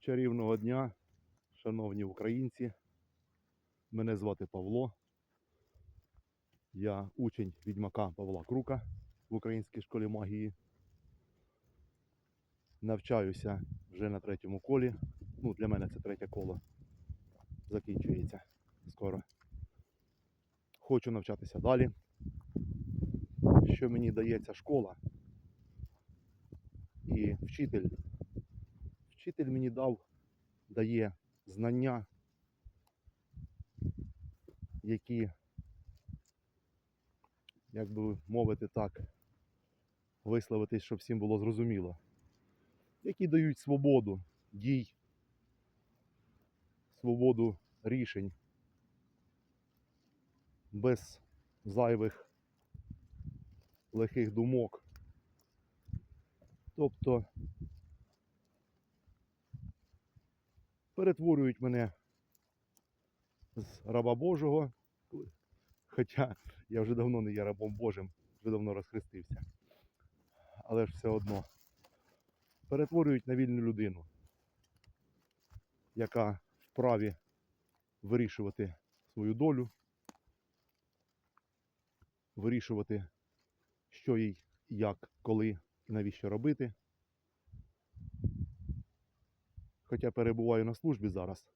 Чарівного дня, шановні українці. Мене звати Павло. Я учень відьмака Павла Крука в Українській школі магії. Навчаюся вже на третьому колі. Ну, для мене це третє коло. Закінчується скоро. Хочу навчатися далі. Що мені дається школа і вчитель. Вчитель мені дав, дає знання, які, як би мовити так, висловитись, щоб всім було зрозуміло, які дають свободу дій, свободу рішень без зайвих лихих думок. Тобто перетворюють мене з раба Божого, хоча я вже давно не є рабом Божим, вже давно розхрестився. Але ж все одно перетворюють на вільну людину, яка вправі вирішувати свою долю, вирішувати, що їй, як, коли і навіщо робити. Хоча перебуваю на службі зараз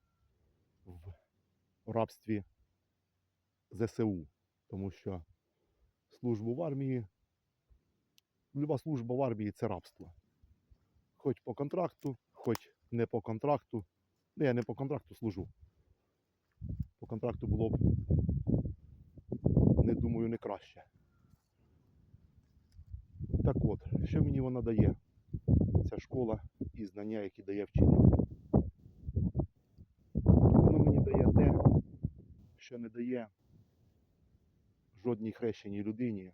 в рабстві ЗСУ, тому що службу в армії, люба служба в армії це рабство. Хоч по контракту, хоч не по контракту. Ну, я не по контракту служу. По контракту було б, не думаю, не краще. Так от, що мені вона дає? Ця школа і знання, які дає вчитель. Воно мені дає те, що не дає жодній хрещеній людині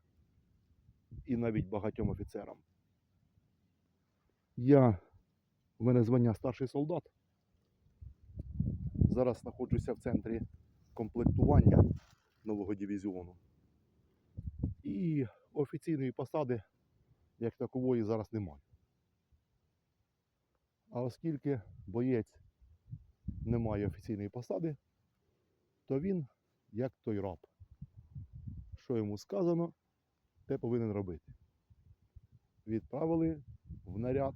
і навіть багатьом офіцерам. Я, в мене звання старший солдат. Зараз знаходжуся в центрі комплектування нового дивізіону. І офіційної посади як такової зараз немає. А оскільки боєць не має офіційної посади, то він як той раб. Що йому сказано, те повинен робити. Відправили в наряд,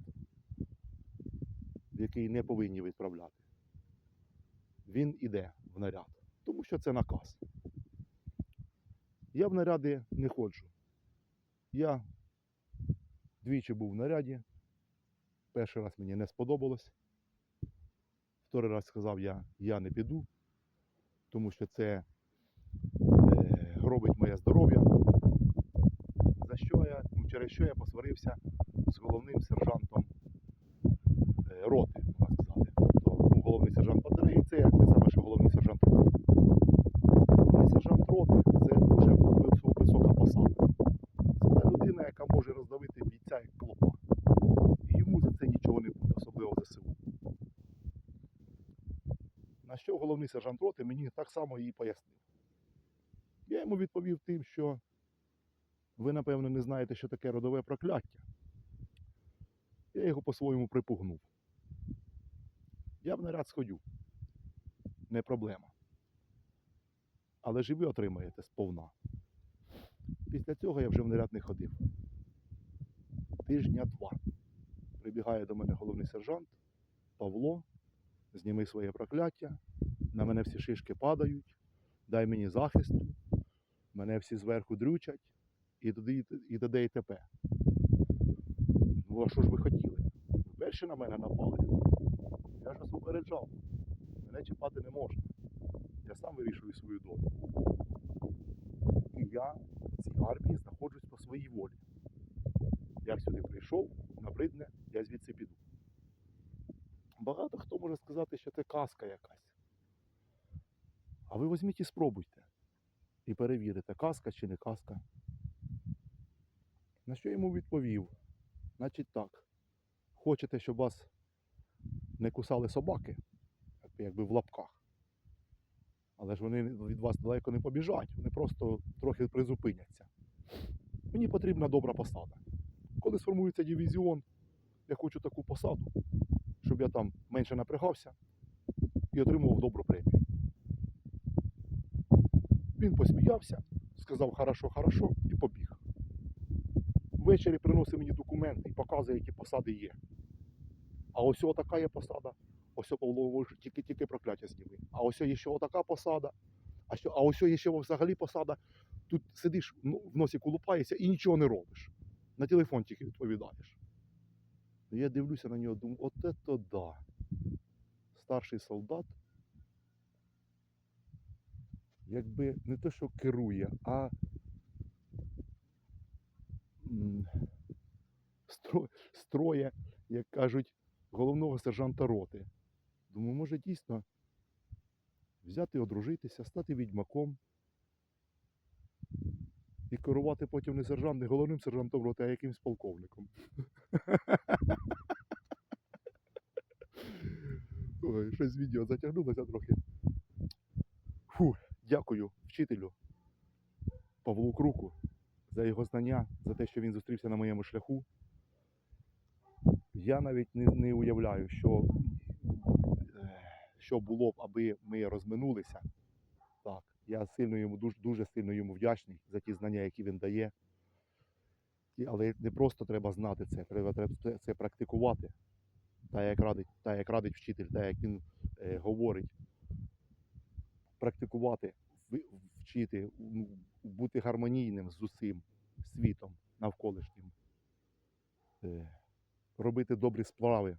в який не повинні відправляти. Він іде в наряд, тому що це наказ. Я в наряди не ходжу. Я двічі був в наряді. Перший раз мені не сподобалось. Вторий раз сказав я, я не піду, тому що це робить гробить моє здоров'я. За що я, ну, через що я посварився з головним сержантом е, роти, можна сказати. Тобто, ну, головний сержант батареї це як те саме, що головний сержант роти. Головний сержант роти це дуже висо- висока посада. Це та людина, яка може роздавити бійця як клопа. І йому за це нічого не буде, особливо в ЗСУ. На що головний сержант роти мені так само і пояснив. Я йому відповів тим, що ви, напевно, не знаєте, що таке родове прокляття. Я його по-своєму припугнув. Я в наряд сходю. Не проблема. Але ж і ви отримаєте сповна. Після цього я вже в наряд не ходив. Тижня два. Прибігає до мене головний сержант Павло, зніми своє прокляття, на мене всі шишки падають, дай мені захисту, мене всі зверху дрючать і туди і т.д. і т.п. Ну, а що ж ви хотіли? Перші на мене напали. Я ж вас попереджав. Мене чіпати не можна. Я сам вирішую свою долю. І я в цій армії знаходжусь по своїй волі. Як сюди прийшов, набридне, я звідси піду. Багато хто може сказати, що це казка якась. А ви візьміть і спробуйте. І перевірите, казка чи не казка. На що йому відповів? Значить так. Хочете, щоб вас не кусали собаки, якби- в лапках. Але ж вони від вас далеко не побіжать, вони просто трохи призупиняться. Мені потрібна добра посада. Коли сформується дивізіон, я хочу таку посаду, щоб я там менше напрягався і отримував добру премію. Він посміявся, сказав хорошо, хорошо і побіг. Ввечері приносить мені документи і показує, які посади є. А ось така є посада, ось Павло тільки тільки прокляття зніми. А ось є ще отака посада, а, що, а ось є ще взагалі посада. Тут сидиш, ну, в носі колупаєшся і нічого не робиш. На телефон тільки відповідаєш. Ну, Я дивлюся на нього, думаю, от це да. Старший солдат, якби не те, що керує, а стро- строє, як кажуть, головного сержанта роти. Думаю, може дійсно взяти, одружитися, стати відьмаком і керувати потім не сержант, не головним сержантом роти, а якимсь полковником. Ой, щось відео затягнулося трохи. Дякую вчителю Павлу Круку за його знання, за те, що він зустрівся на моєму шляху. Я навіть не, не уявляю, що, е, що було б, аби ми розминулися. Так, я сильно йому, дуже, дуже сильно йому вдячний за ті знання, які він дає. І- Але не просто треба знати це, треба, треба це практикувати. Та як радить, та як радить вчитель, та як він е, говорить. Практикувати, вчити, ну, бути гармонійним з усім світом навколишнім. Е, робити добрі справи,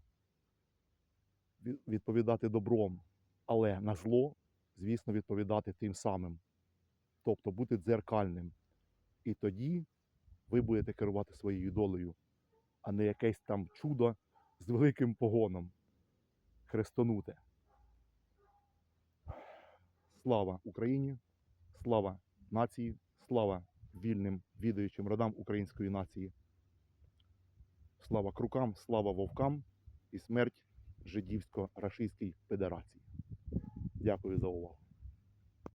відповідати добром, але на зло, звісно, відповідати тим самим. Тобто бути дзеркальним. І тоді ви будете керувати своєю долею, а не якесь там чудо з великим погоном. Хрестонуте. Слава Україні, слава нації, слава вільним відаючим родам української нації. Слава крукам, слава вовкам і смерть жидівсько-рашистській федерації. Дякую за увагу.